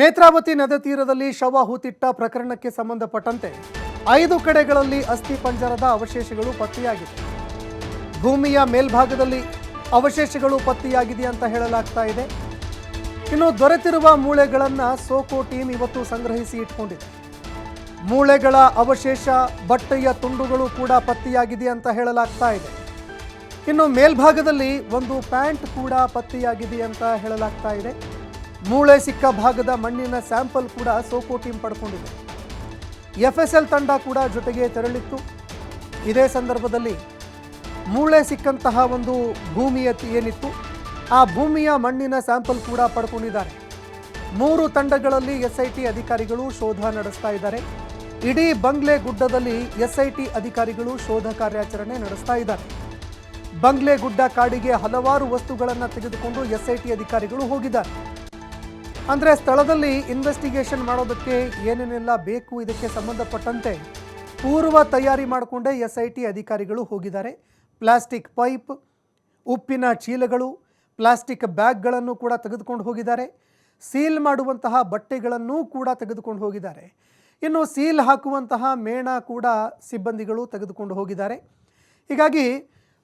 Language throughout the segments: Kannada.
ನೇತ್ರಾವತಿ ನದಿ ತೀರದಲ್ಲಿ ಶವ ಹೂತಿಟ್ಟ ಪ್ರಕರಣಕ್ಕೆ ಸಂಬಂಧಪಟ್ಟಂತೆ ಐದು ಕಡೆಗಳಲ್ಲಿ ಅಸ್ಥಿ ಪಂಜರದ ಅವಶೇಷಗಳು ಪತ್ತೆಯಾಗಿದೆ ಭೂಮಿಯ ಮೇಲ್ಭಾಗದಲ್ಲಿ ಅವಶೇಷಗಳು ಪತ್ತೆಯಾಗಿದೆ ಅಂತ ಹೇಳಲಾಗ್ತಾ ಇದೆ. ಇನ್ನು ದೊರೆತಿರುವ ಮೂಳೆಗಳನ್ನು ಸೋಕೋ ಟೀಮ್ ಇವತ್ತು ಸಂಗ್ರಹಿಸಿ ಇಟ್ಕೊಂಡಿದೆ. ಮೂಳೆಗಳ ಅವಶೇಷ, ಬಟ್ಟೆಯ ತುಂಡುಗಳು ಕೂಡ ಪತ್ತೆಯಾಗಿದೆ ಅಂತ ಹೇಳಲಾಗ್ತಾ ಇದೆ. ಇನ್ನು ಮೇಲ್ಭಾಗದಲ್ಲಿ ಒಂದು ಪ್ಯಾಂಟ್ ಕೂಡ ಪತ್ತೆಯಾಗಿದೆ ಅಂತ ಹೇಳಲಾಗ್ತಾ ಇದೆ. ಮೂಳೆ ಸಿಕ್ಕ ಭಾಗದ ಮಣ್ಣಿನ ಸ್ಯಾಂಪಲ್ ಕೂಡ ಸೋಕೋ ಟೀಮ್ ಪಡ್ಕೊಂಡಿದೆ. ಎಫ್ ಎಸ್ ಎಲ್ ತಂಡ ಕೂಡ ಜೊತೆಗೆ ತೆರಳಿತ್ತು. ಇದೇ ಸಂದರ್ಭದಲ್ಲಿ ಮೂಳೆ ಸಿಕ್ಕಂತಹ ಒಂದು ಭೂಮಿಯ ಏನಿತ್ತು, ಆ ಭೂಮಿಯ ಮಣ್ಣಿನ ಸ್ಯಾಂಪಲ್ ಕೂಡ ಪಡ್ಕೊಂಡಿದ್ದಾರೆ. ಮೂರು ತಂಡಗಳಲ್ಲಿ ಎಸ್ಐಟಿ ಅಧಿಕಾರಿಗಳು ಶೋಧ ನಡೆಸ್ತಾ ಇದ್ದಾರೆ. ಇಡೀ ಬಂಗ್ಲೆ ಗುಡ್ಡದಲ್ಲಿ ಎಸ್ಐಟಿ ಅಧಿಕಾರಿಗಳು ಶೋಧ ಕಾರ್ಯಾಚರಣೆ ನಡೆಸ್ತಾ ಇದ್ದಾರೆ. ಬಂಗ್ಲೆ ಗುಡ್ಡ ಕಾಡಿಗೆ ಹಲವಾರು ವಸ್ತುಗಳನ್ನು ತೆಗೆದುಕೊಂಡು ಎಸ್ಐಟಿ ಅಧಿಕಾರಿಗಳು ಹೋಗಿದ್ದಾರೆ. ಅಂದರೆ ಸ್ಥಳದಲ್ಲಿ ಇನ್ವೆಸ್ಟಿಗೇಷನ್ ಮಾಡೋದಕ್ಕೆ ಏನೇನೆಲ್ಲ ಬೇಕು ಇದಕ್ಕೆ ಸಂಬಂಧಪಟ್ಟಂತೆ ಪೂರ್ವ ತಯಾರಿ ಮಾಡಿಕೊಂಡೇ ಎಸ್ ಐ ಟಿ ಅಧಿಕಾರಿಗಳು ಹೋಗಿದ್ದಾರೆ. ಪ್ಲಾಸ್ಟಿಕ್ ಪೈಪ್, ಉಪ್ಪಿನ ಚೀಲಗಳು, ಪ್ಲಾಸ್ಟಿಕ್ ಬ್ಯಾಗ್ಗಳನ್ನು ಕೂಡ ತೆಗೆದುಕೊಂಡು ಹೋಗಿದ್ದಾರೆ. ಸೀಲ್ ಮಾಡುವಂತಹ ಬಟ್ಟೆಗಳನ್ನೂ ಕೂಡ ತೆಗೆದುಕೊಂಡು ಹೋಗಿದ್ದಾರೆ. ಇನ್ನು ಸೀಲ್ ಹಾಕುವಂತಹ ಮೇಣ ಕೂಡ ಸಿಬ್ಬಂದಿಗಳು ತೆಗೆದುಕೊಂಡು ಹೋಗಿದ್ದಾರೆ. ಹೀಗಾಗಿ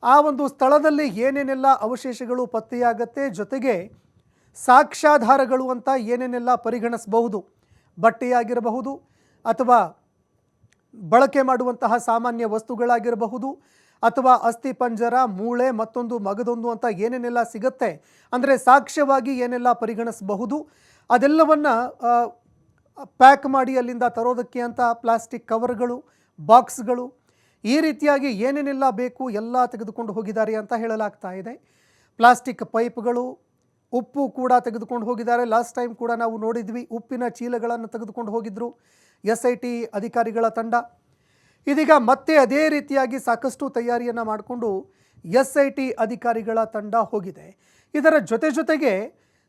ಆ ಒಂದು ಸ್ಥಳದಲ್ಲಿ ಏನೇನೆಲ್ಲ ಅವಶೇಷಗಳು ಪತ್ತೆಯಾಗತ್ತೆ ಜೊತೆಗೆ ಸಾಕ್ಷ್ಯಾಧಾರಗಳು ಅಂತ ಏನೇನೆಲ್ಲ ಪರಿಗಣಿಸಬಹುದು? ಬಟ್ಟೆಯಾಗಿರಬಹುದು ಅಥವಾ ಬಳಕೆ ಮಾಡುವಂತಹ ಸಾಮಾನ್ಯ ವಸ್ತುಗಳಾಗಿರಬಹುದು ಅಥವಾ ಅಸ್ಥಿ ಪಂಜರ, ಮೂಳೆ, ಮತ್ತೊಂದು ಮಗದೊಂದು ಅಂತ ಏನೇನೆಲ್ಲ ಸಿಗುತ್ತೆ? ಅಂದರೆ ಸಾಕ್ಷ್ಯವಾಗಿ ಏನೆಲ್ಲ ಪರಿಗಣಿಸಬಹುದು? ಅದೆಲ್ಲವನ್ನು ಪ್ಯಾಕ್ ಮಾಡಿ ಅಲ್ಲಿಂದ ತರೋದಕ್ಕೆ ಅಂತ ಪ್ಲಾಸ್ಟಿಕ್ ಕವರ್ಗಳು, ಬಾಕ್ಸ್ಗಳು, ಈ ರೀತಿಯಾಗಿ ಏನೇನೆಲ್ಲ ಬೇಕು ಎಲ್ಲ ತೆಗೆದುಕೊಂಡು ಹೋಗಿದ್ದಾರೆ ಅಂತ ಹೇಳಲಾಗ್ತಾ ಇದೆ. ಪ್ಲಾಸ್ಟಿಕ್ ಪೈಪ್ಗಳು ಉಪ್ಪು ಕೂಡ ತೆಗೆದುಕೊಂಡು ಹೋಗಿದ್ದಾರೆ. ಲಾಸ್ಟ್ ಟೈಮ್ ಕೂಡ ನಾವು ನೋಡಿದ್ವಿ ಉಪ್ಪಿನ ಚೀಲಗಳನ್ನು ತೆಗೆದುಕೊಂಡು ಹೋಗಿದ್ದರು ಎಸ್ ಐ ಟಿ ಅಧಿಕಾರಿಗಳ ತಂಡ. ಇದೀಗ ಮತ್ತೆ ಅದೇ ರೀತಿಯಾಗಿ ಸಾಕಷ್ಟು ತಯಾರಿಯನ್ನು ಮಾಡಿಕೊಂಡು ಎಸ್ ಐ ಟಿ ಅಧಿಕಾರಿಗಳ ತಂಡ ಹೋಗಿದೆ. ಇದರ ಜೊತೆ ಜೊತೆಗೆ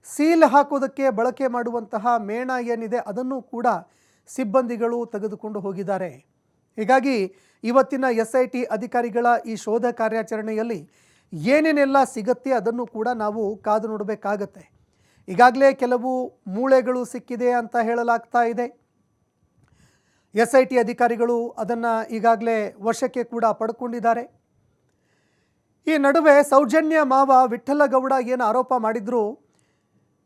ಸೀಲ್ ಹಾಕೋದಕ್ಕೆ ಬಳಕೆ ಮಾಡುವಂತಹ ಮೇಣ ಏನಿದೆ ಅದನ್ನು ಕೂಡ ಸಿಬ್ಬಂದಿಗಳು ತೆಗೆದುಕೊಂಡು ಹೋಗಿದ್ದಾರೆ. ಹೀಗಾಗಿ ಇವತ್ತಿನ ಎಸ್ ಐ ಟಿ ಅಧಿಕಾರಿಗಳ ಈ ಶೋಧ ಕಾರ್ಯಾಚರಣೆಯಲ್ಲಿ ಏನೇನೆಲ್ಲ ಸಿಗತ್ತೆ ಅದನ್ನು ಕೂಡ ನಾವು ಕಾದು ನೋಡಬೇಕಾಗತ್ತೆ. ಈಗಾಗಲೇ ಕೆಲವು ಮೂಳೆಗಳು ಸಿಕ್ಕಿದೆ ಅಂತ ಹೇಳಲಾಗ್ತಾ ಇದೆ. ಎಸ್ ಐ ಟಿ ಅಧಿಕಾರಿಗಳು ಅದನ್ನು ಈಗಾಗಲೇ ವಶಕ್ಕೆ ಕೂಡ ಪಡ್ಕೊಂಡಿದ್ದಾರೆ. ಈ ನಡುವೆ ಸೌಜನ್ಯ ಮಾವ ವಿಠ್ಠಲಗೌಡ ಏನು ಆರೋಪ ಮಾಡಿದ್ರು,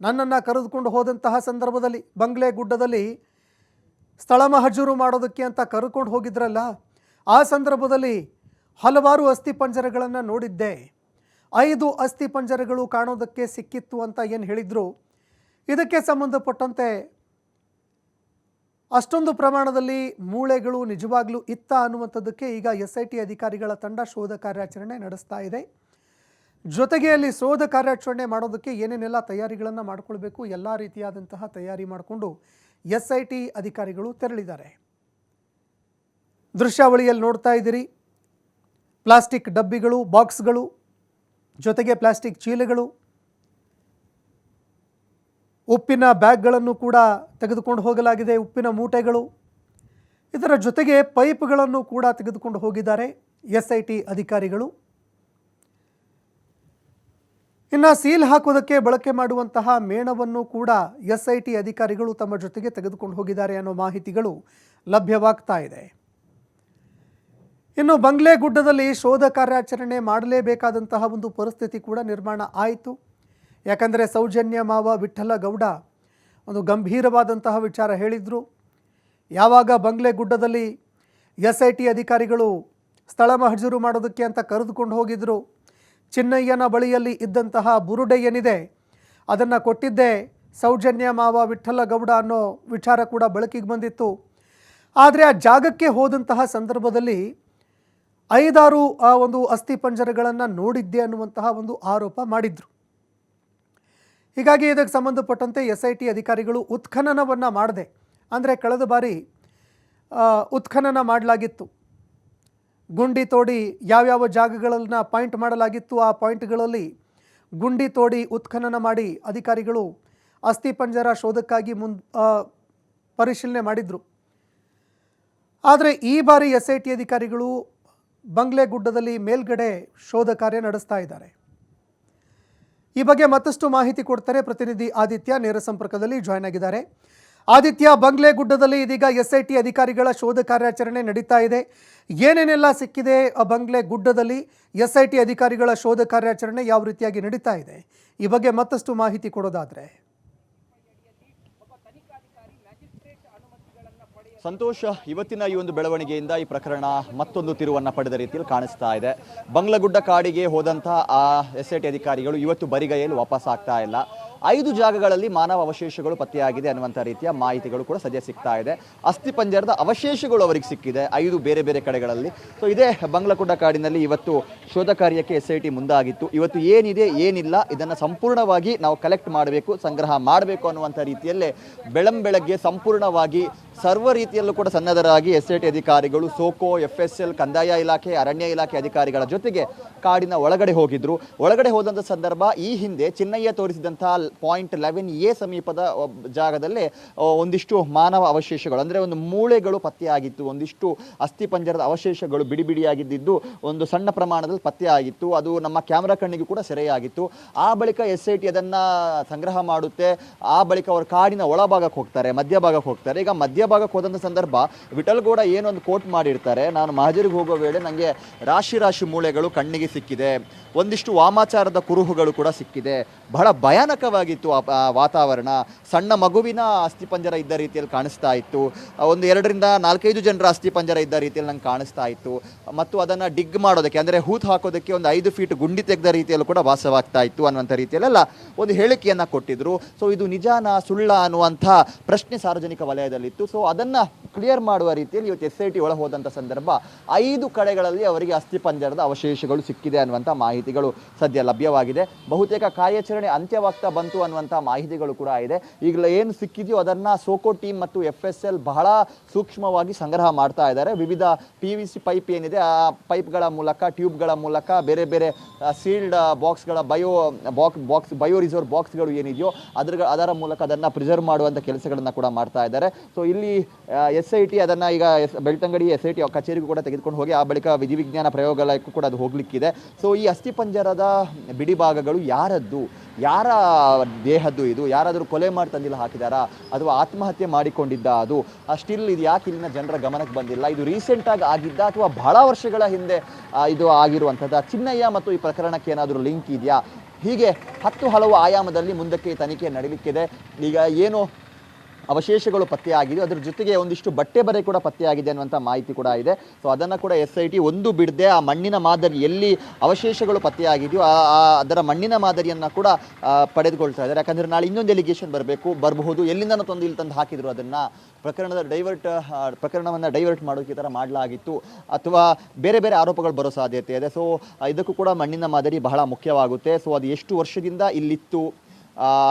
ನನ್ನನ್ನು ಕರೆದುಕೊಂಡು ಹೋದಂತಹ ಸಂದರ್ಭದಲ್ಲಿ, ಬಂಗ್ಲೆ ಗುಡ್ಡದಲ್ಲಿ ಸ್ಥಳ ಮಹಜೂರು ಮಾಡೋದಕ್ಕೆ ಅಂತ ಕರ್ಕೊಂಡು ಹೋಗಿದ್ರಲ್ಲ, ಆ ಸಂದರ್ಭದಲ್ಲಿ ಹಲವಾರು ಅಸ್ಥಿಪಂಜರಗಳನ್ನು ನೋಡಿದ್ದೆ. ಐದು ಅಸ್ಥಿಪಂಜರಗಳು ಕಾಣೋದಕ್ಕೆ ಸಿಕ್ಕಿತ್ತು ಅಂತ ಏನು ಹೇಳಿದರು. ಇದಕ್ಕೆ ಸಂಬಂಧಪಟ್ಟಂತೆ ಅಷ್ಟೊಂದು ಪ್ರಮಾಣದಲ್ಲಿ ಮೂಳೆಗಳು ನಿಜವಾಗ್ಲೂ ಇತ್ತ ಅನ್ನುವಂಥದ್ದಕ್ಕೆ ಈಗ ಎಸ್ ಐ ಟಿ ಅಧಿಕಾರಿಗಳ ತಂಡ ಶೋಧ ಕಾರ್ಯಾಚರಣೆ ನಡೆಸ್ತಾ ಇದೆ. ಜೊತೆಗೆ ಅಲ್ಲಿ ಶೋಧ ಕಾರ್ಯಾಚರಣೆ ಮಾಡೋದಕ್ಕೆ ಏನೇನೆಲ್ಲ ತಯಾರಿಗಳನ್ನು ಮಾಡಿಕೊಳ್ಬೇಕು, ಎಲ್ಲ ರೀತಿಯಾದಂತಹ ತಯಾರಿ ಮಾಡಿಕೊಂಡು ಎಸ್ ಐ ಟಿ ಅಧಿಕಾರಿಗಳು ತೆರಳಿದ್ದಾರೆ. ದೃಶ್ಯಾವಳಿಯಲ್ಲಿ ನೋಡ್ತಾ ಇದ್ದೀರಿ. ಪ್ಲಾಸ್ಟಿಕ್ ಡಬ್ಬಿಗಳು, ಬಾಕ್ಸ್ಗಳು, ಜೊತೆಗೆ ಪ್ಲಾಸ್ಟಿಕ್ ಚೀಲಗಳು, ಉಪ್ಪಿನ ಬ್ಯಾಗ್ಗಳನ್ನು ಕೂಡ ತೆಗೆದುಕೊಂಡು ಹೋಗಲಾಗಿದೆ, ಉಪ್ಪಿನ ಮೂಟೆಗಳು. ಇದರ ಜೊತೆಗೆ ಪೈಪ್ಗಳನ್ನು ಕೂಡ ತೆಗೆದುಕೊಂಡು ಹೋಗಿದ್ದಾರೆ ಎಸ್ ಐ ಟಿ ಅಧಿಕಾರಿಗಳು. ಇನ್ನು ಸೀಲ್ ಹಾಕೋದಕ್ಕೆ ಬಳಕೆ ಮಾಡುವಂತಹ ಮೇಣವನ್ನು ಕೂಡ ಎಸ್ ಐ ಟಿ ಅಧಿಕಾರಿಗಳು ತಮ್ಮ ಜೊತೆಗೆ ತೆಗೆದುಕೊಂಡು ಹೋಗಿದ್ದಾರೆ ಅನ್ನೋ ಮಾಹಿತಿಗಳು ಲಭ್ಯವಾಗ್ತಾ ಇದೆ. ಇನ್ನು ಬಂಗ್ಲೆ ಗುಡ್ಡದಲ್ಲಿ ಶೋಧ ಕಾರ್ಯಾಚರಣೆ ಮಾಡಲೇಬೇಕಾದಂತಹ ಒಂದು ಪರಿಸ್ಥಿತಿ ಕೂಡ ನಿರ್ಮಾಣ ಆಯಿತು. ಯಾಕಂದರೆ ಸೌಜನ್ಯ ಮಾವ ವಿಠಲ ಗೌಡ ಒಂದು ಗಂಭೀರವಾದಂತಹ ವಿಚಾರ ಹೇಳಿದರು. ಯಾವಾಗ ಬಂಗ್ಲೆ ಗುಡ್ಡದಲ್ಲಿ ಎಸ್ ಐ ಟಿ ಅಧಿಕಾರಿಗಳು ಸ್ಥಳ ಮಹಜೂರು ಮಾಡೋದಕ್ಕೆ ಅಂತ ಕರೆದುಕೊಂಡು ಹೋಗಿದ್ದರು ಚಿನ್ನಯ್ಯನ ಬಳಿಯಲ್ಲಿ ಇದ್ದಂತಹ ಬುರುಡೆ ಏನಿದೆ, ಅದನ್ನು ಕೊಟ್ಟಿದ್ದೇ ಸೌಜನ್ಯ ಮಾವ ವಿಠಲ ಗೌಡ ಅನ್ನೋ ವಿಚಾರ ಕೂಡ ಬೆಳಕಿಗೆ ಬಂದಿತ್ತು. ಆದರೆ ಆ ಜಾಗಕ್ಕೆ ಹೋದಂತಹ ಸಂದರ್ಭದಲ್ಲಿ ಐದಾರು ಆ ಒಂದು ಅಸ್ಥಿಪಂಜರಗಳನ್ನು ನೋಡಿದ್ದೆ ಅನ್ನುವಂತಹ ಒಂದು ಆರೋಪ ಮಾಡಿದ್ರು. ಹೀಗಾಗಿ ಇದಕ್ಕೆ ಸಂಬಂಧಪಟ್ಟಂತೆ ಎಸ್ ಐ ಟಿ ಅಧಿಕಾರಿಗಳು ಉತ್ಖನನವನ್ನು ಮಾಡದೆ. ಅಂದರೆ ಕಳೆದ ಬಾರಿ ಉತ್ಖನನ ಮಾಡಲಾಗಿತ್ತು. ಗುಂಡಿ ತೋಡಿ ಯಾವ್ಯಾವ ಜಾಗಗಳನ್ನು ಪಾಯಿಂಟ್ ಮಾಡಲಾಗಿತ್ತು ಆ ಪಾಯಿಂಟ್ಗಳಲ್ಲಿ ಗುಂಡಿ ತೋಡಿ ಉತ್ಖನನ ಮಾಡಿ ಅಧಿಕಾರಿಗಳು ಅಸ್ಥಿಪಂಜರ ಶೋಧಕ್ಕಾಗಿ ಮುಂದ್ ಪರಿಶೀಲನೆ ಮಾಡಿದರು. ಆದರೆ ಈ ಬಾರಿ ಎಸ್ ಐ ಟಿ ಅಧಿಕಾರಿಗಳು ಬಂಗ್ಲೆ ಗುಡ್ಡದಲ್ಲಿ ಮೇಲ್ಗಡೆ ಶೋಧ ಕಾರ್ಯ ನಡೆಸ್ತಾ ಇದ್ದಾರೆ. ಈ ಬಗ್ಗೆ ಮತ್ತಷ್ಟು ಮಾಹಿತಿ ಕೊಡ್ತಾರೆ ಪ್ರತಿನಿಧಿ ಆದಿತ್ಯ, ನೇರ ಸಂಪರ್ಕದಲ್ಲಿ ಜಾಯ್ನ್ ಆಗಿದ್ದಾರೆ. ಆದಿತ್ಯ ಬಂಗ್ಲೆ ಗುಡ್ಡದಲ್ಲಿ ಇದೀಗ ಎಸ್ ಐ ಟಿ ಅಧಿಕಾರಿಗಳ ಶೋಧ ಕಾರ್ಯಾಚರಣೆ ನಡೀತಾ ಇದೆ. ಏನೇನೆಲ್ಲ ಸಿಕ್ಕಿದೆ ಬಂಗ್ಲೆ ಗುಡ್ಡದಲ್ಲಿ ಎಸ್ ಐ ಟಿ ಅಧಿಕಾರಿಗಳ ಶೋಧ ಕಾರ್ಯಾಚರಣೆ ಯಾವ ರೀತಿಯಾಗಿ ನಡೀತಾ ಇದೆ? ಈ ಬಗ್ಗೆ ಮತ್ತಷ್ಟು ಮಾಹಿತಿ ಕೊಡೋದಾದ್ರೆ. ಸಂತೋಷ, ಇವತ್ತಿನ ಈ ಒಂದು ಬೆಳವಣಿಗೆಯಿಂದ ಈ ಪ್ರಕರಣ ಮತ್ತೊಂದು ತಿರುವನ್ನು ಪಡೆದ ರೀತಿಯಲ್ಲಿ ಕಾಣಿಸ್ತಾ ಇದೆ. ಬಂಗ್ಲಗುಡ್ಡ ಕಾಡಿಗೆ ಹೋದಂತಹ ಆ ಎಸ್ ಐ ಟಿ ಅಧಿಕಾರಿಗಳು ಇವತ್ತು ಬರಿಗೈಯಲ್ಲಿ ವಾಪಸ್ ಆಗ್ತಾ ಇಲ್ಲ. ಐದು ಜಾಗಗಳಲ್ಲಿ ಮಾನವ ಅವಶೇಷಗಳು ಪತ್ತೆಯಾಗಿದೆ ಅನ್ನುವಂಥ ರೀತಿಯ ಮಾಹಿತಿಗಳು ಕೂಡ ಸದ್ಯ ಸಿಗ್ತಾ ಇದೆ. ಅಸ್ಥಿಪಂಜರದ ಅವಶೇಷಗಳು ಅವರಿಗೆ ಸಿಕ್ಕಿದೆ, ಐದು ಬೇರೆ ಬೇರೆ ಕಡೆಗಳಲ್ಲಿ. ಸೊ ಇದೇ ಬಂಗ್ಲಗುಡ್ಡ ಕಾಡಿನಲ್ಲಿ ಇವತ್ತು ಶೋಧ ಕಾರ್ಯಕ್ಕೆ ಎಸ್ ಐ ಟಿ ಮುಂದಾಗಿತ್ತು. ಇವತ್ತು ಏನಿದೆ, ಏನಿಲ್ಲ, ಇದನ್ನು ಸಂಪೂರ್ಣವಾಗಿ ನಾವು ಕಲೆಕ್ಟ್ ಮಾಡಬೇಕು, ಸಂಗ್ರಹ ಮಾಡಬೇಕು ಅನ್ನುವಂಥ ರೀತಿಯಲ್ಲೇ ಬೆಳಂಬೆಳಗ್ಗೆ ಸಂಪೂರ್ಣವಾಗಿ ಸರ್ವ ರೀತಿಯಲ್ಲೂ ಕೂಡ ಸನ್ನದ್ಧರಾಗಿ ಎಸ್ ಐ ಟಿ ಅಧಿಕಾರಿಗಳು, ಸೋಕೋ ಎಫ್ ಎಸ್ ಎಲ್ ಕಂದಾಯ ಇಲಾಖೆ, ಅರಣ್ಯ ಇಲಾಖೆ ಅಧಿಕಾರಿಗಳ ಜೊತೆಗೆ ಕಾಡಿನ ಒಳಗಡೆ ಹೋಗಿದ್ರು. ಒಳಗಡೆ ಹೋದಂಥ ಸಂದರ್ಭ ಈ ಹಿಂದೆ ಚಿನ್ನಯ್ಯ ತೋರಿಸಿದಂಥ ಪಾಯಿಂಟ್ ಲೆವೆನ್ ಎ ಸಮೀಪದ ಜಾಗದಲ್ಲೇ ಒಂದಿಷ್ಟು ಮಾನವ ಅವಶೇಷಗಳು, ಅಂದರೆ ಒಂದು ಮೂಳೆಗಳು ಪತ್ತೆಯಾಗಿತ್ತು, ಒಂದಿಷ್ಟು ಅಸ್ಥಿಪಂಜರದ ಅವಶೇಷಗಳು ಬಿಡಿ ಬಿಡಿಯಾಗಿದ್ದು ಒಂದು ಸಣ್ಣ ಪ್ರಮಾಣದಲ್ಲಿ ಪತ್ತೆಯಾಗಿತ್ತು, ಅದು ನಮ್ಮ ಕ್ಯಾಮ್ರಾ ಕಣ್ಣಿಗೂ ಕೂಡ ಸೆರೆಯಾಗಿತ್ತು. ಆ ಬಳಿಕ ಎಸ್ ಐ ಟಿ ಅದನ್ನು ಸಂಗ್ರಹ ಮಾಡುತ್ತೆ, ಆ ಬಳಿಕ ಅವರು ಕಾಡಿನ ಒಳಭಾಗಕ್ಕೆ ಹೋಗ್ತಾರೆ, ಮಧ್ಯಭಾಗಕ್ಕೆ ಹೋಗ್ತಾರೆ. ಈಗ ಮಧ್ಯಭಾಗಕ್ಕೆ ಹೋದಂಥ ಸಂದರ್ಭ ವಿಠಲ್ಗೌಡ ಏನೊಂದು ಕೋಟ್ ಮಾಡಿರ್ತಾರೆ. ನಾನು ಮಹಜರಿಗೆ ಹೋಗೋ ವೇಳೆ ನನಗೆ ರಾಶಿ ರಾಶಿ ಮೂಳೆಗಳು ಕಣ್ಣಿಗೆ ಸಿಕ್ಕಿದೆ. ಒಂದಿಷ್ಟು ವಾಮಾಚಾರದ ಕುರುಹುಗಳು ಕೂಡ ಸಿಕ್ಕಿದೆ. ಬಹಳ ಭಯಾನಕವಾಗಿತ್ತು ಆ ವಾತಾವರಣ. ಸಣ್ಣ ಮಗುವಿನ ಅಸ್ಥಿಪಂಜರ ಇದ್ದ ರೀತಿಯಲ್ಲಿ ಕಾಣಿಸ್ತಾ ಇತ್ತು. ಒಂದು ಎರಡರಿಂದ ನಾಲ್ಕೈದು ಜನರ ಅಸ್ಥಿಪಂಜರ ಇದ್ದ ರೀತಿಯಲ್ಲಿ ನಂಗೆ ಕಾಣಿಸ್ತಾ ಇತ್ತು. ಮತ್ತು ಅದನ್ನು ಡಿಗ್ ಮಾಡೋದಕ್ಕೆ, ಅಂದರೆ ಹೂತ್ ಹಾಕೋದಕ್ಕೆ ಒಂದು ಐದು ಫೀಟ್ ಗುಂಡಿ ತೆಗೆದ ರೀತಿಯಲ್ಲೂ ಕೂಡ ವಾಸವಾಗ್ತಾ ಇತ್ತು ಅನ್ನುವಂಥ ರೀತಿಯಲ್ಲೆಲ್ಲ ಒಂದು ಹೇಳಿಕೆಯನ್ನು ಕೊಟ್ಟಿದ್ರು. ಸೊ ಇದು ನಿಜಾನ ಸುಳ್ಳ ಅನ್ನುವಂಥ ಪ್ರಶ್ನೆ ಸಾರ್ವಜನಿಕ ವಲಯದಲ್ಲಿತ್ತು. ಸೊ ಅದನ್ನು ಕ್ಲಿಯರ್ ಮಾಡುವ ರೀತಿಯಲ್ಲಿ ಇವತ್ತು ಎಸ್ ಐ ಟಿ ಒಳ ಹೋದಂಥ ಸಂದರ್ಭ, ಐದು ಕಡೆಗಳಲ್ಲಿ ಅವರಿಗೆ ಅಸ್ಥಿಪಂಜರದ ಅವಶೇಷಗಳು ಸಿಕ್ಕಿದೆ ಅನ್ನುವಂಥ ಮಾಹಿತಿಗಳು ಸದ್ಯ ಲಭ್ಯವಾಗಿದೆ. ಬಹುತೇಕ ಕಾರ್ಯಾಚರಣೆ ಅಂತ್ಯವಾಗ್ತಾ ಬಂತು ಅನ್ನುವಂಥ ಮಾಹಿತಿಗಳು ಕೂಡ ಇದೆ. ಈಗಲೇ ಏನು ಸಿಕ್ಕಿದೆಯೋ ಅದನ್ನು ಸೋಕೋ ಟೀಮ್ ಮತ್ತು ಎಫ್ ಎಸ್ ಎಲ್ ಬಹಳ ಸೂಕ್ಷ್ಮವಾಗಿ ಸಂಗ್ರಹ ಮಾಡ್ತಾ ಇದ್ದಾರೆ. ವಿವಿಧ ಪಿ ವಿ ಸಿ ಪೈಪ್ ಏನಿದೆ, ಆ ಪೈಪ್ಗಳ ಮೂಲಕ ಟ್ಯೂಬ್ಗಳ ಮೂಲಕ, ಬೇರೆ ಬೇರೆ sealed ಬಾಕ್ಸ್ಗಳ bio box box bio reserve ಬಾಕ್ಸ್ಗಳು ಏನಿದೆಯೋ ಅದ್ರ ಅದರ ಮೂಲಕ ಅದನ್ನು ಪ್ರಿಸರ್ವ್ ಮಾಡುವಂಥ ಕೆಲಸಗಳನ್ನು ಕೂಡ ಮಾಡ್ತಾ ಇದ್ದಾರೆ. ಸೊ ಇಲ್ಲಿ ಎಸ್ ಐ ಟಿ ಅದನ್ನು ಈಗ S, Belthangady S I T ಕಚೇರಿಗೂ ಕೂಡ ತೆಗೆದುಕೊಂಡು ಹೋಗಿ, ಆ ಬಳಿಕ ವಿಧಿವಿಜ್ಞಾನ ಪ್ರಯೋಗಾಲಯಕ್ಕೂ ಕೂಡ ಅದು ಹೋಗಲಿಕ್ಕಿದೆ. ಸೊ ಈ ಅಸ್ಥಿಪಂಜರದ ಬಿಡಿ ಭಾಗಗಳು ಯಾರದ್ದು? ಯಾರ ದೇಹದ್ದು ಇದು? ಯಾರಾದರೂ ಕೊಲೆ ಮಾಡಿ ತಂದಿಲ್ಲ, ಹಾಕಿದಾರಾ? ಅಥವಾ ಆತ್ಮಹತ್ಯೆ ಮಾಡಿಕೊಂಡಿದ್ದ ಅದು? ಸ್ಟಿಲ್ ಇದು ಯಾಕೆ ಇಲ್ಲಿನ ಜನರ ಗಮನಕ್ಕೆ ಬಂದಿಲ್ಲ? ಇದು ರೀಸೆಂಟಾಗಿ ಆಗಿದ್ದ ಅಥವಾ ಬಹಳ ವರ್ಷಗಳ ಹಿಂದೆ ಇದು ಆಗಿರುವಂಥದ್ದು? ಚಿನ್ನಯ್ಯ ಮತ್ತು ಈ ಪ್ರಕರಣಕ್ಕೆ ಏನಾದರೂ ಲಿಂಕ್ ಇದೆಯಾ? ಹೀಗೆ ಹತ್ತು ಹಲವು ಆಯಾಮದಲ್ಲಿ ಮುಂದಕ್ಕೆ ತನಿಖೆ ನಡೀಲಿಕ್ಕಿದೆ. ಈಗ ಏನು ಅವಶೇಷಗಳು ಪತ್ತೆಯಾಗಿದೆ. ಅದರ ಜೊತೆಗೆ ಒಂದಿಷ್ಟು ಬಟ್ಟೆ ಬರೆ ಕೂಡ ಪತ್ತೆಯಾಗಿದೆ ಅನ್ನುವಂಥ ಮಾಹಿತಿ ಕೂಡ ಇದೆ. ಸೊ ಅದನ್ನು ಕೂಡ ಎಸ್ ಐ ಟಿ ಒಂದು ಬಿಡದೆ ಆ ಮಣ್ಣಿನ ಮಾದರಿ ಎಲ್ಲಿ ಅವಶೇಷಗಳು ಪತ್ತೆಯಾಗಿದೆಯೋ ಆ ಅದರ ಮಣ್ಣಿನ ಮಾದರಿಯನ್ನು ಕೂಡ ಪಡೆದುಕೊಳ್ತಾ ಇದ್ದಾರೆ. ಯಾಕಂದರೆ ನಾಳೆ ಇನ್ನೊಂದು ಎಲಿಗೇಷನ್ ಬರಬೇಕು, ಬರಬಹುದು. ಎಲ್ಲಿಂದ ತಂದು ಇಲ್ಲಿ ತಂದು ಹಾಕಿದ್ರು ಅದನ್ನು. ಪ್ರಕರಣದ ಡೈವರ್ಟ್ ಪ್ರಕರಣವನ್ನು ಡೈವರ್ಟ್ ಮಾಡೋಕೆ ಈ ಥರ ಮಾಡಲಾಗಿತ್ತು. ಅಥವಾ ಬೇರೆ ಬೇರೆ ಆರೋಪಗಳು ಬರೋ ಸಾಧ್ಯತೆ ಇದೆ. ಸೊ ಇದಕ್ಕೂ ಕೂಡ ಮಣ್ಣಿನ ಮಾದರಿ ಬಹಳ ಮುಖ್ಯವಾಗುತ್ತೆ. ಸೊ ಅದು ಎಷ್ಟು ವರ್ಷದಿಂದ ಇಲ್ಲಿತ್ತು?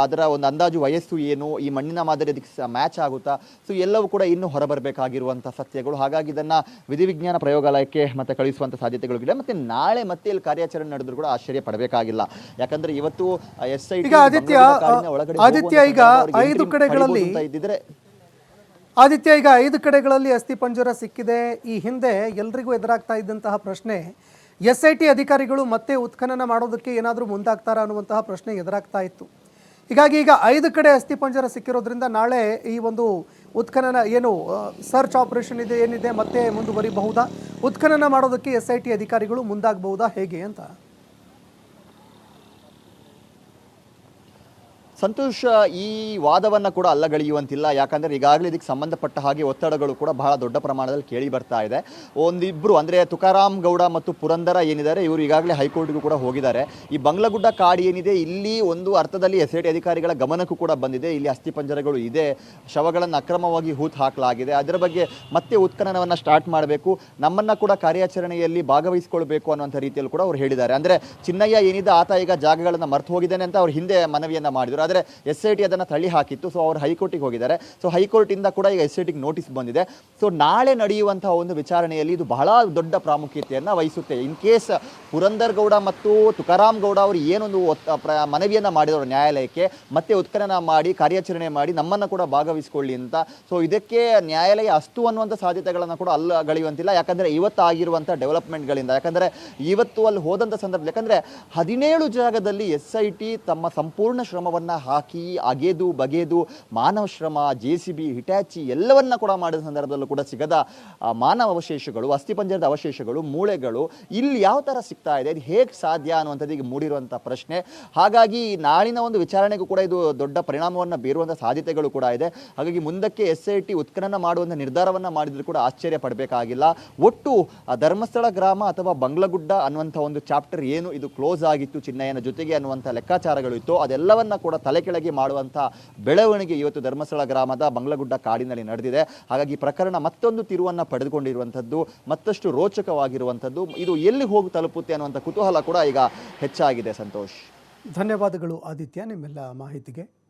ಅದರ ಒಂದು ಅಂದಾಜು ವಯಸ್ಸು ಏನು ಈ ಮಣ್ಣಿನ ಮಾದರಿ ಅದಕ್ಕೆ ಮ್ಯಾಚ್ ಆಗುತ್ತಾ? ಸೊ ಎಲ್ಲವೂ ಕೂಡ ಇನ್ನೂ ಹೊರಬರಬೇಕಾಗಿರುವಂಥ ಸತ್ಯಗಳು. ಹಾಗಾಗಿ ಇದನ್ನು ವಿಧಿವಿಜ್ಞಾನ ಪ್ರಯೋಗಾಲಯಕ್ಕೆ ಮತ್ತೆ ಸಾಧ್ಯತೆಗಳು ಇಲ್ಲ ಮತ್ತೆ ನಾಳೆ ಮತ್ತೆ ಇಲ್ಲಿ ಕಾರ್ಯಾಚರಣೆ ನಡೆದ್ರು ಕೂಡ ಆಶ್ಚರ್ಯ ಪಡಬೇಕಾಗಿಲ್ಲ. ಯಾಕಂದ್ರೆ ಇವತ್ತು ಎಸ್ ಐ ಈಗ ಆದಿತ್ಯ, ಆದಿತ್ಯ ಈಗ ಐದು ಕಡೆಗಳಲ್ಲಿ- ಇದ್ದಿದ್ರೆ ಆದಿತ್ಯ ಈಗ ಐದು ಕಡೆಗಳಲ್ಲಿ ಅಸ್ಥಿಪಂಜರ ಸಿಕ್ಕಿದೆ. ಈ ಹಿಂದೆ ಎಲ್ರಿಗೂ ಎದುರಾಗ್ತಾ ಇದ್ದಂತಹ ಪ್ರಶ್ನೆ ಎಸ್ ಐ ಟಿ ಅಧಿಕಾರಿಗಳು ಮತ್ತೆ ಉತ್ಖನನ ಮಾಡೋದಕ್ಕೆ ಏನಾದರೂ ಮುಂದಾಗ್ತಾರಾ ಅನ್ನುವಂತಹ ಪ್ರಶ್ನೆ ಎದುರಾಗ್ತಾ ಇತ್ತು. ಹೀಗಾಗಿ ಈಗ ಐದು ಕಡೆ ಅಸ್ಥಿಪಂಜರ ಸಿಕ್ಕಿರೋದ್ರಿಂದ ನಾಳೆ ಈ ಒಂದು ಉತ್ಖನನ ಏನು ಸರ್ಚ್ ಆಪರೇಷನ್ ಇದೆ, ಏನಿದೆ ಮತ್ತೆ ಮುಂದುವರಿಬಹುದಾ? ಉತ್ಖನನ ಮಾಡೋದಕ್ಕೆ ಎಸ್ ಐ ಟಿ ಅಧಿಕಾರಿಗಳು ಮುಂದಾಗಬಹುದಾ? ಹೇಗೆ ಅಂತ? ಸಂತೋಷ್ ಈ ವಾದವನ್ನು ಕೂಡ ಅಲ್ಲಗಳೆಯುವಂತಿಲ್ಲ ಯಾಕಂದರೆ ಈಗಾಗಲೇ ಇದಕ್ಕೆ ಸಂಬಂಧಪಟ್ಟ ಹಾಗೆ ಒತ್ತಡಗಳು ಕೂಡ ಬಹಳ ದೊಡ್ಡ ಪ್ರಮಾಣದಲ್ಲಿ ಕೇಳಿ ಬರ್ತಾ ಇದೆ. ಒಂದಿಬ್ಬರು ಅಂದರೆ ತುಕಾರಾಮ್ ಗೌಡ ಮತ್ತು ಪುರಂದರ ಏನಿದ್ದಾರೆ, ಇವರು ಈಗಾಗಲೇ ಹೈಕೋರ್ಟ್ಗೂ ಕೂಡ ಹೋಗಿದ್ದಾರೆ. ಈ ಬಂಗ್ಲಗುಡ್ಡ ಕಾಡು ಏನಿದೆ, ಇಲ್ಲಿ ಒಂದು ಅರ್ಥದಲ್ಲಿ ಎಸ್ ಅಧಿಕಾರಿಗಳ ಗಮನಕ್ಕೂ ಕೂಡ ಬಂದಿದೆ. ಇಲ್ಲಿ ಅಸ್ಥಿಪಂಜರಗಳು ಇದೆ. ಶವಗಳನ್ನು ಅಕ್ರಮವಾಗಿ ಹೂತು ಹಾಕಲಾಗಿದೆ. ಅದರ ಬಗ್ಗೆ ಮತ್ತೆ ಉತ್ಖನನವನ್ನು ಸ್ಟಾರ್ಟ್ ಮಾಡಬೇಕು. ನಮ್ಮನ್ನು ಕೂಡ ಕಾರ್ಯಾಚರಣೆಯಲ್ಲಿ ಭಾಗವಹಿಸಿಕೊಳ್ಬೇಕು ಅನ್ನುವಂಥ ರೀತಿಯಲ್ಲಿ ಕೂಡ ಅವರು ಹೇಳಿದ್ದಾರೆ. ಅಂದರೆ ಚಿನ್ನಯ್ಯ ಏನಿದೆ, ಆತ ಈಗ ಜಾಗಗಳನ್ನು ಮರ್ತು ಹೋಗಿದ್ದಾನೆ ಅಂತ ಅವ್ರು ಹಿಂದೆ ಮನವಿಯನ್ನು ಮಾಡಿದರು. ಆದರೆ ಎಸ್ ಐ ಟಿ ಅದನ್ನು ತಳ್ಳಿ ಹಾಕಿತ್ತು. ಸೊ ಅವರು ಹೈಕೋರ್ಟಿಗೆ ಹೋಗಿದ್ದಾರೆ. ಸೊ ಹೈಕೋರ್ಟಿಂದ ಕೂಡ ಈಗ ಎಸ್ ಐ ಟಿಗೆ ನೋಟಿಸ್ ಬಂದಿದೆ. ಸೊ ನಾಳೆ ನಡೆಯುವಂತಹ ಒಂದು ವಿಚಾರಣೆಯಲ್ಲಿ ಇದು ಬಹಳ ದೊಡ್ಡ ಪ್ರಾಮುಖ್ಯತೆಯನ್ನು ವಹಿಸುತ್ತೆ. ಇನ್ ಕೇಸ್ ಪುರಂದರ್ ಗೌಡ ಮತ್ತು ತುಕಾರಾಮ್ ಗೌಡ ಅವರು ಏನೊಂದು ಮನವಿಯನ್ನು ಮಾಡಿದವರು ನ್ಯಾಯಾಲಯಕ್ಕೆ, ಮತ್ತೆ ಉತ್ಖನನ ಮಾಡಿ, ಕಾರ್ಯಾಚರಣೆ ಮಾಡಿ ನಮ್ಮನ್ನು ಕೂಡ ಭಾಗವಹಿಸಿಕೊಳ್ಳಿ ಅಂತ. ಸೊ ಇದಕ್ಕೆ ನ್ಯಾಯಾಲಯ ಅಸ್ತು ಅನ್ನುವಂಥ ಸಾಧ್ಯತೆಗಳನ್ನು ಕೂಡ ಅಲ್ಲಗಳೆಯುವಂತಿಲ್ಲ ಯಾಕಂದರೆ ಇವತ್ತು ಆಗಿರುವಂಥ ಡೆವಲಪ್ಮೆಂಟ್ಗಳಿಂದ. ಯಾಕಂದರೆ ಇವತ್ತು ಅಲ್ಲಿ ಹೋದಂಥ ಸಂದರ್ಭ ಯಾಕಂದರೆ ಹದಿನೇಳು ಜಾಗದಲ್ಲಿ ಎಸ್ ಐ ಟಿ ತಮ್ಮ ಸಂಪೂರ್ಣ ಶ್ರಮವನ್ನು ಹಾಕಿ ಅಗೆದು ಬಗೆದು ಮಾನವ ಶ್ರಮ, ಜೆ ಸಿ ಬಿ ಹಿಟ್ಯಾಚಿ ಎಲ್ಲವನ್ನ ಕೂಡ ಮಾಡಿದ ಸಂದರ್ಭದಲ್ಲೂ ಕೂಡ ಸಿಗದ ಮಾನವ ಅವಶೇಷಗಳು ಅಸ್ಥಿಪಂಜರದ ಅವಶೇಷಗಳು, ಮೂಳೆಗಳು ಇಲ್ಲಿ ಯಾವ ಥರ ಸಿಗ್ತಾ ಇದೆ, ಇದು ಹೇಗೆ ಸಾಧ್ಯ ಅನ್ನುವಂಥದ್ದು ಈಗ ಮೂಡಿರುವಂಥ ಪ್ರಶ್ನೆ. ಹಾಗಾಗಿ ನಾಳಿನ ಒಂದು ವಿಚಾರಣೆಗೂ ಕೂಡ ಇದು ದೊಡ್ಡ ಪರಿಣಾಮವನ್ನು ಬೀರುವಂಥ ಸಾಧ್ಯತೆಗಳು ಕೂಡ ಇದೆ. ಹಾಗಾಗಿ ಮುಂದಕ್ಕೆ ಎಸ್ ಐ ಟಿ ಉತ್ಖನನ ಮಾಡುವಂಥ ನಿರ್ಧಾರವನ್ನು ಮಾಡಿದರೂ ಕೂಡ ಆಶ್ಚರ್ಯ ಪಡಬೇಕಾಗಿಲ್ಲ. ಒಟ್ಟು ಧರ್ಮಸ್ಥಳ ಗ್ರಾಮ ಅಥವಾ ಬಂಗ್ಲಗುಡ್ಡ ಅನ್ನುವಂಥ ಒಂದು ಚಾಪ್ಟರ್ ಏನು, ಇದು ಕ್ಲೋಸ್ ಆಗಿತ್ತು ಚಿನ್ನಯ್ಯನ ಜೊತೆಗೆ ಅನ್ನುವಂಥ ಲೆಕ್ಕಾಚಾರಗಳು ಇತ್ತು. ಅದೆಲ್ಲವನ್ನ ಕೂಡ ತಲೆ ಕೆಳಗೆ ಮಾಡುವಂಥ ಬೆಳವಣಿಗೆ ಇವತ್ತು ಧರ್ಮಸ್ಥಳ ಗ್ರಾಮದ ಬಂಗ್ಲಗುಡ್ಡ ಕಾಡಿನಲ್ಲಿ ನಡೆದಿದೆ. ಹಾಗಾಗಿ ಪ್ರಕರಣ ಮತ್ತೊಂದು ತಿರುವನ್ನು ಪಡೆದುಕೊಂಡಿರುವಂಥದ್ದು, ಮತ್ತಷ್ಟು ರೋಚಕವಾಗಿರುವಂಥದ್ದು. ಇದು ಎಲ್ಲಿ ಹೋಗಿ ತಲುಪುತ್ತೆ ಅನ್ನುವಂಥ ಕುತೂಹಲ ಕೂಡ ಈಗ ಹೆಚ್ಚಾಗಿದೆ, ಸಂತೋಷ್. ಧನ್ಯವಾದಗಳು, ಆದಿತ್ಯ, ನಿಮ್ಮೆಲ್ಲ ಮಾಹಿತಿಗೆ.